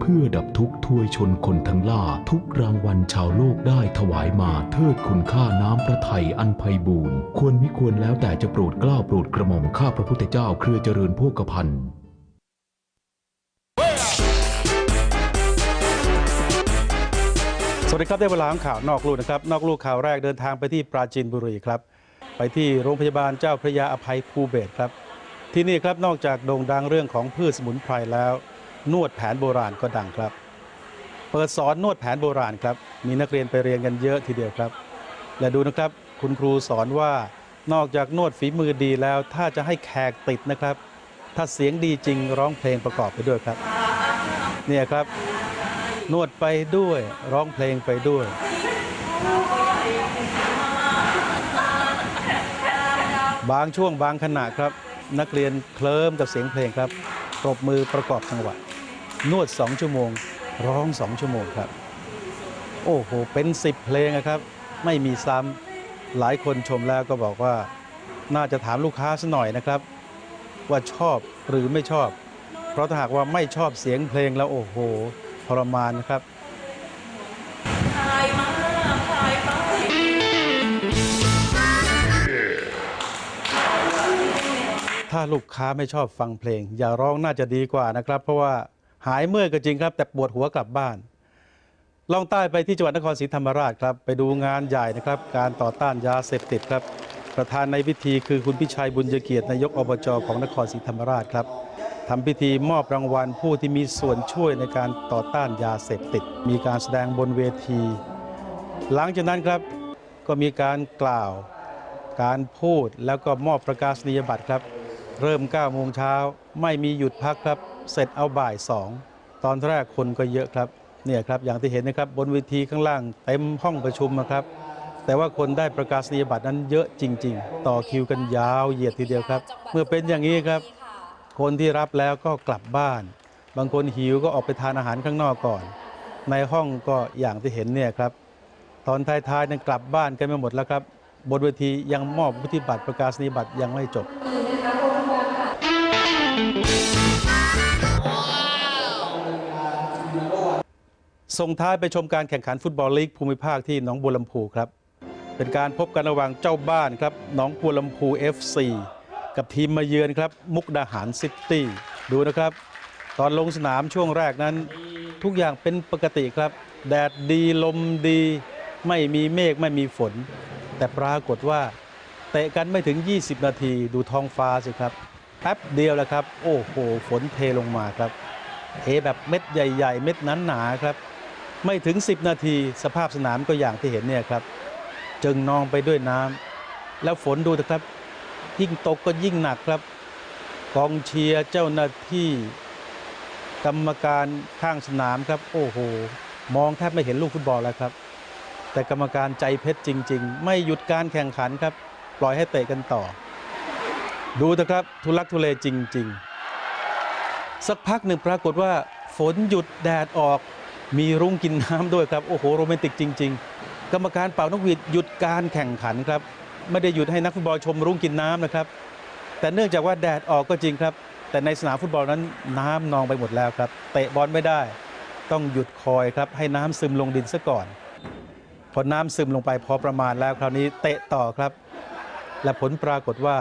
เพื่อดับทุกข์ทวยชนคนทั้งล่าทุกรางวัลชาวโลกได้ถวายมาเทิดคุณค่าน้ำพระไทยอันไพบูรณ์ควรมิควรแล้วแต่จะโปรดกล้าโปรดกระหม่อมข้าพระพุทธเจ้าเครือเจริญโภคภัณฑ์สวัสดีครับได้เวลาของข่าวนอกลู่นะครับ นอกลู่ข่าวแรกเดินทางไปที่ปราจีนบุรีครับ ไปที่โรงพยาบาลเจ้าพระยาอภัยภูเบศครับ ที่นี่ครับนอกจากโด่งดังเรื่องของพืชสมุนไพรแล้ว นวดแผนโบราณก็ดังครับ เปิดสอนนวดแผนโบราณครับ มีนักเรียนไปเรียนกันเยอะทีเดียวครับ และดูนะครับคุณครูสอนว่านอกจากนวดฝีมือดีแล้ว ถ้าจะให้แขกติดนะครับ ถ้าเสียงดีจริงร้องเพลงประกอบไปด้วยครับ เนี่ยครับ นวดไปด้วยร้องเพลงไปด้วย บางช่วงบางขณะครับ นักเรียนเคลิ้มกับเสียงเพลงครับปรบมือประกอบจังหวะ นวด 2 ชั่วโมง ร้อง 2 ชั่วโมงครับ โอ้โห เป็น 10 เพลงอะครับ ไม่มีซ้ำหลายคนชมแล้วก็บอกว่า น่าจะถามลูกค้าสัหน่อยนะครับ ว่าชอบหรือไม่ชอบ เพราะถ้าหากว่าไม่ชอบเสียงเพลงแล้วโอ้โหทรมานนะครับถ้าลูกค้าไม่ชอบฟังเพลง อย่าร้องน่าจะดีกว่านะครับ เพราะว่า หายเมื่อยก็จริงครับ แต่ปวดหัวกลับบ้านล่องใต้ไปที่จังหวัดนครศรีธรรมราชครับ ไปดูงานใหญ่นะครับ การต่อต้านยาเสพติดครับ ประธานในพิธีคือคุณพิชัยบุญยเกียรตินายกอบจของนครศรีธรรมราชครับทำพิธีมอบรางวัลผู้ที่มีส่วนช่วยในการต่อต้านยาเสพติด มีการแสดงบนเวที หลังจากนั้นครับก็มีการกล่าว การพูดแล้วก็มอบประกาศนียบัตรครับ เริ่ม9โมงเช้าไม่มีหยุดพักครับ เสร็จเอาบ่าย2ตอนแรกคนก็เยอะครับเนี่ยครับอย่างที่เห็นนะครับบนเวทีข้างล่างเต็มห้องประชุมนะครับแต่ว่าคนได้ประกาศนียบัตรนั้นเยอะจริง ๆ ต่อคิวกันยาวเหยียดทีเดียวครับ เมื่อเป็นอย่างนี้ครับ คนที่รับแล้วก็กลับบ้าน บางคนหิวก็ออกไปทานอาหารข้างนอกก่อน ในห้องก็อย่างที่เห็นเนี่ยครับ ตอนท้ายๆนั้นกลับบ้านกันไม่หมดแล้วครับ บนเวทียังมอบวุฒิบัตรประกาศนียบัตรยังไม่จบ ส่งท้ายไปชมการแข่งขันฟุตบอลลีกภูมิภาคที่หนองบัวลำพูครับ เป็นการพบกันระหว่างเจ้าบ้านครับหนองบัวลำพู FC กับทีมมาเยือนครับ มุกดาหารซิตี้ดูนะครับ ตอนลงสนามช่วงแรกนั้น ทุกอย่างเป็นปกติครับ แดดดีลมดี ไม่มีเมฆไม่มีฝน แต่ปรากฏว่าเตะกันไม่ถึง 20 นาทีดูท้องฟ้าสิครับแป๊บเดียวแหละครับ โอ้โหฝนเทลงมาครับเทแบบเม็ดใหญ่ ๆ เม็ดนั้นหนาๆครับ ไม่ถึง 10 นาทีสภาพสนามก็อย่างที่เห็นเนี่ยครับ จึงนองไปด้วยน้ำแล้วฝนดูนะครับ ยิ่งตกก็ยิ่งหนักครับกองเชียร์เจ้าหน้าที่กรรมการข้างสนามครับ โอ้โห มองแทบไม่เห็นลูกฟุตบอลแล้วครับ แต่กรรมการใจเพชรจริง ๆ ไม่หยุดการแข่งขันครับ ปล่อยให้เตะกันต่อ ดูนะครับทุลักทุเลจริง ๆ สักพักหนึ่งปรากฏว่า ฝนหยุดแดดออก มีรุ้งกินน้ำด้วยครับ โอ้โหโรแมนติกจริง ๆ กรรมการเป่านกหวีดหยุดการแข่งขันครับ ไม่ได้หยุดให้นักฟุตบอลชมรุ้งกินน้ำนะครับ แต่เนื่องจากว่าแดดออกก็จริงครับ แต่ในสนามฟุตบอลนั้นน้ำนองไปหมดแล้วครับ เตะบอลไม่ได้ ต้องหยุดคอยครับให้น้ำซึมลงดินซะก่อน พอน้ำซึมลงไปพอประมาณแล้วคราวนี้เตะต่อครับ และผลปรากฏว่า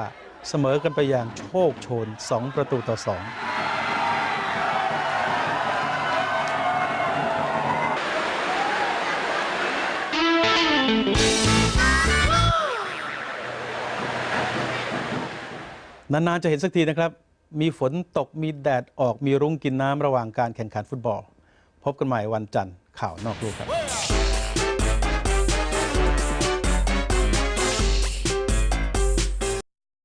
เสมอกันไปอย่างโชคโชน 2 ประตูต่อ 2 นานๆจะเห็นสักทีนะครับ มีฝนตกมีแดดออกมีรุ้งกินน้ำระหว่างการแข่งขันฟุตบอล พบกันใหม่วันจันทร์ข่าวนอกลูกครับ